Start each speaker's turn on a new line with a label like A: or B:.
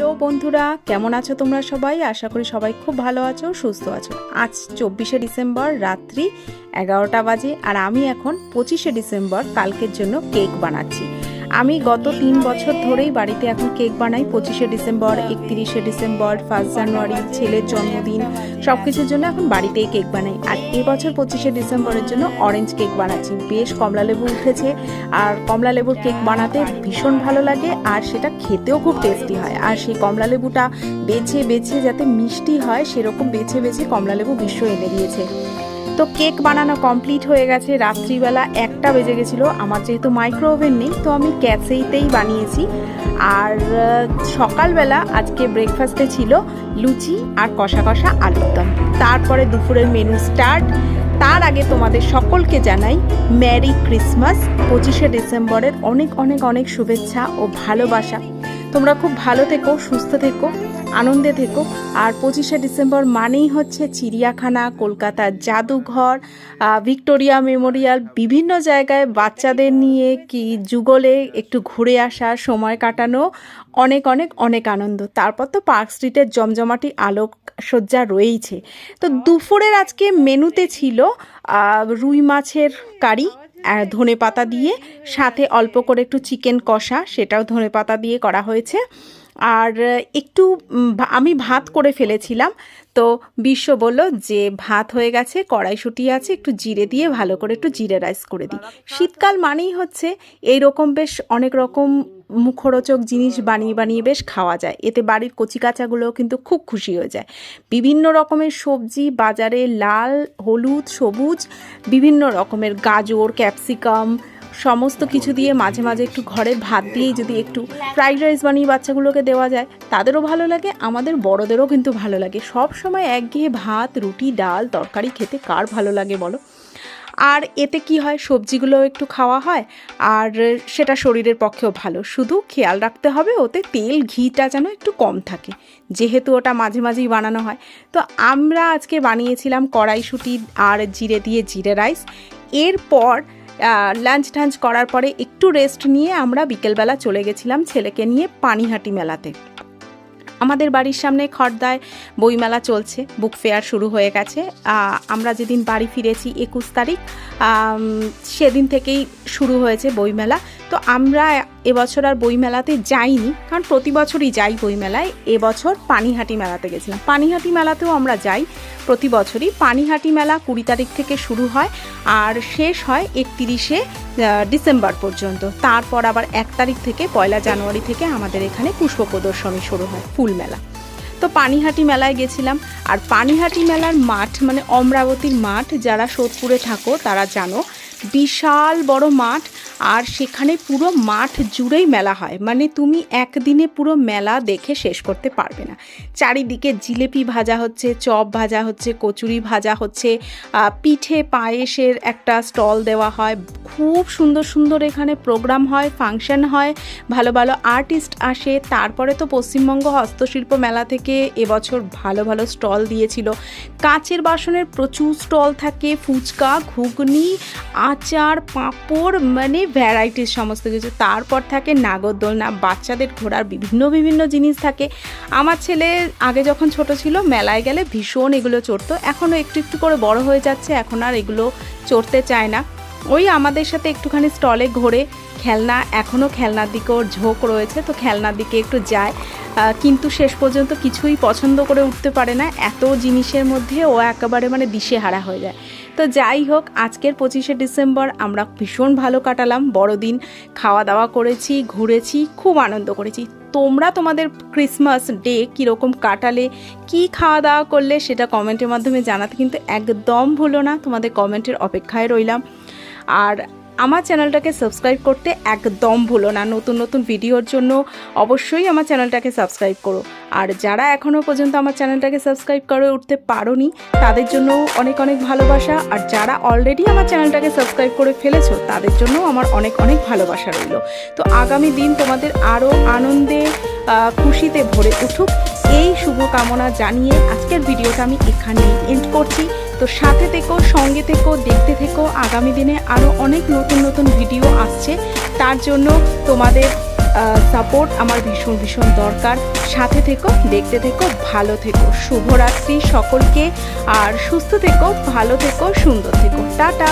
A: Hello বন্ধুরা, কেমন আছো তোমরা সবাই? আশা করি সবাই খুব ভালো আছো, সুস্থ আছো। আজ চব্বিশে ডিসেম্বর, রাত্রি এগারোটা বাজে, আর আমি এখন পঁচিশে ডিসেম্বর, কালকের জন্য কেক বানাচ্ছি। আমি গত তিন বছর ধরেই বাড়িতে এখন কেক বানাই, পঁচিশে ডিসেম্বর, একত্রিশে ডিসেম্বর, ফার্স্ট জানুয়ারি, ছেলের জন্মদিন সব কিছুর জন্য এখন বাড়িতেই কেক বানাই। আর এবছর পঁচিশে ডিসেম্বরের জন্য অরেঞ্জ কেক বানাচ্ছি। বেশ কমলা লেবু উঠেছে, আর কমলা লেবুর কেক বানাতে ভীষণ ভালো লাগে, আর সেটা খেতেও খুব টেস্টি হয়। আর সেই কমলা লেবুটা বেছে বেছে যাতে মিষ্টি হয়, সেরকম বেছে বেছে কমলা লেবু বিশ্ব এনে দিয়েছে। তো কেক বানানো কমপ্লিট হয়ে গেছে। রাত্রিবেলা একটা বেজে গেছিল। আমার যেহেতু মাইক্রো ওভেন নেই, তো আমি ক্যাসেইতেই বানিয়েছি। আর সকালবেলা আজকে ব্রেকফাস্টে ছিল লুচি আর কষা কষা আলুর দম। তারপরে দুপুরের মেনু স্টার্ট তার আগে তোমাদের সকলকে জানাই ম্যারি ক্রিসমাস পঁচিশে ডিসেম্বরের অনেক অনেক অনেক শুভেচ্ছা ও ভালোবাসা। তোমরা খুব ভালো থেকো, সুস্থ থেকো। আনন্দে থেকো। আর পঁচিশে ডিসেম্বর মানেই হচ্ছে চিড়িয়াখানা কলকাতার জাদুঘর ভিক্টোরিয়া মেমোরিয়াল, বিভিন্ন জায়গায় বাচ্চাদের নিয়ে কি যুগলে একটু ঘুরে আসা সময় কাটানো অনেক অনেক অনেক আনন্দ। তারপর তো পার্ক স্ট্রিটের জমজমাটি আলোক সজ্জা রয়েইছে। তো দুপুরের আজকে মেনুতে ছিল রুই মাছের কারি ধনে পাতা দিয়ে, সাথে অল্প করে একটু চিকেন কষা, সেটাও ধনে পাতা দিয়ে করা হয়েছে। আর একটু আমি ভাত করে ফেলেছিলাম। তো বিশ্ব বলল যে ভাত হয়ে গেছে, কড়াইশুঁটি আছে, একটু জিরে দিয়ে ভালো করে একটু জিরে রাইস করে দিই। শীতকাল মানেই হচ্ছে এই রকম বেশ অনেক রকম মুখরোচক জিনিস বানিয়ে বানিয়ে বেশ খাওয়া যায়। এতে বাড়ির কচিকাচাগুলোও কিন্তু খুব খুশি হয়ে যায়। বিভিন্ন রকমের সবজি, বাজারে লাল, হলুদ, সবুজ, বিভিন্ন রকমের গাজর, ক্যাপসিকাম সমস্ত কিছু দিয়ে মাঝে মাঝে একটু ঘরের ভাত দিয়েই যদি একটু ফ্রাইড রাইস বানিয়ে বাচ্চাগুলোকে দেওয়া যায়, তাদেরও ভালো লাগে, আমাদের বড়দেরও কিন্তু ভালো লাগে। সব সময় একঘেয়ে ভাত, রুটি, ডাল, তরকারি খেতে কার ভালো লাগে বলো? আর এতে কি হয় সবজিগুলো একটু খাওয়া হয়, আর সেটা শরীরের পক্ষেও ভালো। শুধু খেয়াল রাখতে হবে, ওতে তেল, ঘিটা যেন একটু কম থাকে, যেহেতু ওটা মাঝে মাঝেই বানানো হয়। তো আমরা আজকে বানিয়েছিলাম কড়াইশুঁটি আর জিরে দিয়ে জিরে রাইস। এরপর লাঞ্চ টাঞ্চ করার পরে একটু রেস্ট নিয়ে আমরা বিকেলবেলা চলে গেছিলাম ছেলেকে নিয়ে পানিহাটি মেলাতে। আমাদের বাড়ির সামনে খড়দায় বইমেলা চলছে বুক ফেয়ার শুরু হয়ে গেছে। আমরা যেদিন বাড়ি ফিরেছি একুশ তারিখ সেদিন থেকেই শুরু হয়েছে বইমেলা। তো আমরা এবছর আর বইমেলাতে যাইনি, কারণ প্রতি বছরই যাই বইমেলায়। এবছর পানিহাটি মেলাতে গেছিলাম। পানিহাটি মেলাতেও আমরা যাই। প্রতি বছরই পানিহাটি মেলা কুড়ি তারিখ থেকে শুরু হয় আর শেষ হয় একত্রিশে ডিসেম্বর পর্যন্ত। তারপর আবার এক তারিখ থেকে পয়লা জানুয়ারি থেকে আমাদের এখানে পুষ্প প্রদর্শনী শুরু হয়, ফুল মেলা। তো পানিহাটি মেলায় গেছিলাম। আর পানিহাটি মেলার মাঠ মানে অমরাবতীর মাঠ, যারা সোদপুরে থাকো তারা জানো, বিশাল বড় মাঠ। আর সেখানে পুরো মাঠ জুড়েই মেলা হয়। মানে তুমি একদিনে পুরো মেলা দেখে শেষ করতে পারবে না। চারিদিকে জিলেপি ভাজা হচ্ছে, চপ ভাজা হচ্ছে, কচুরি ভাজা হচ্ছে পিঠে পায়েসের একটা স্টল দেওয়া হয়। খুব সুন্দর সুন্দর এখানে প্রোগ্রাম হয়, ফাংশন হয়, ভালো ভালো আর্টিস্ট আসে। তারপরে তো পশ্চিমবঙ্গ হস্তশিল্প মেলা থেকে এবছর ভালো ভালো স্টল দিয়েছিল। কাচের বাসনের প্রচুর স্টল থাকে, ফুচকা, ঘুগনি, আচার, পাঁপড় মানে ভ্যারাইটিস, সমস্ত কিছু। তারপর থাকে নাগরদোলনা, বাচ্চাদের ঘোরার বিভিন্ন বিভিন্ন জিনিস থাকে। আমার ছেলে আগে যখন ছোট ছিল, মেলায় গেলে ভীষণ এগুলো চড়তো। এখনও একটু একটু করে বড় হয়ে যাচ্ছে, এখন আর এগুলো চড়তে চায় না। ওই আমাদের সাথে একটুখানি স্টলে ঘোরে, খেলনা, এখনও খেলনার দিকে ওর ঝোঁক রয়েছে, তো খেলনার দিকে একটু যায়। কিন্তু শেষ পর্যন্ত কিছুই পছন্দ করে উঠতে পারে না। এত জিনিসের মধ্যে ও একেবারে মানে দিশেহারা হয়ে যায়। তো যাই হোক, আজকের পঁচিশে ডিসেম্বর আমরা ভীষণ ভালো কাটালাম, বড়দিন খাওয়া দাওয়া করেছি, ঘুরেছি, খুব আনন্দ করেছি। তোমরা তোমাদের ক্রিসমাস ডে কীরকম কাটালে, কি খাওয়া দাওয়া করলে সেটা কমেন্টের মাধ্যমে জানাতে কিন্তু একদম ভুলো না, তোমাদের কমেন্টের অপেক্ষায় রইলাম। আর আমার চ্যানেলটাকে সাবস্ক্রাইব করতে একদম ভুলো না। নতুন নতুন ভিডিওর জন্য অবশ্যই আমার চ্যানেলটাকে সাবস্ক্রাইব করো। আর যারা এখনও পর্যন্ত আমার চ্যানেলটাকে সাবস্ক্রাইব করে উঠতে পারোনি, তাদের জন্য অনেক অনেক ভালোবাসা। আর যারা অলরেডি আমার চ্যানেলটাকে সাবস্ক্রাইব করে ফেলেছো, তাদের জন্য আমার অনেক অনেক ভালোবাসা রইল। তো আগামী দিন তোমাদের আরও আনন্দে খুশিতে ভরে উঠুক। এই শুভকামনা জানিয়ে আজকের ভিডিওটা আমি এখানেই এন্ড করছি। তো সাথে থেকো, সঙ্গে থেকো, দেখতে থেকো। আগামী দিনে আরও অনেক নতুন নতুন ভিডিও আসছে। তার জন্য তোমাদের সাপোর্ট আমার ভীষণ ভীষণ দরকার। সাথে থেকো, দেখতে থেকো, ভালো থেকো। শুভরাত্রি সকলকে। আর সুস্থ থেকো, ভালো থেকো, সুন্দর থেকো। টাটা।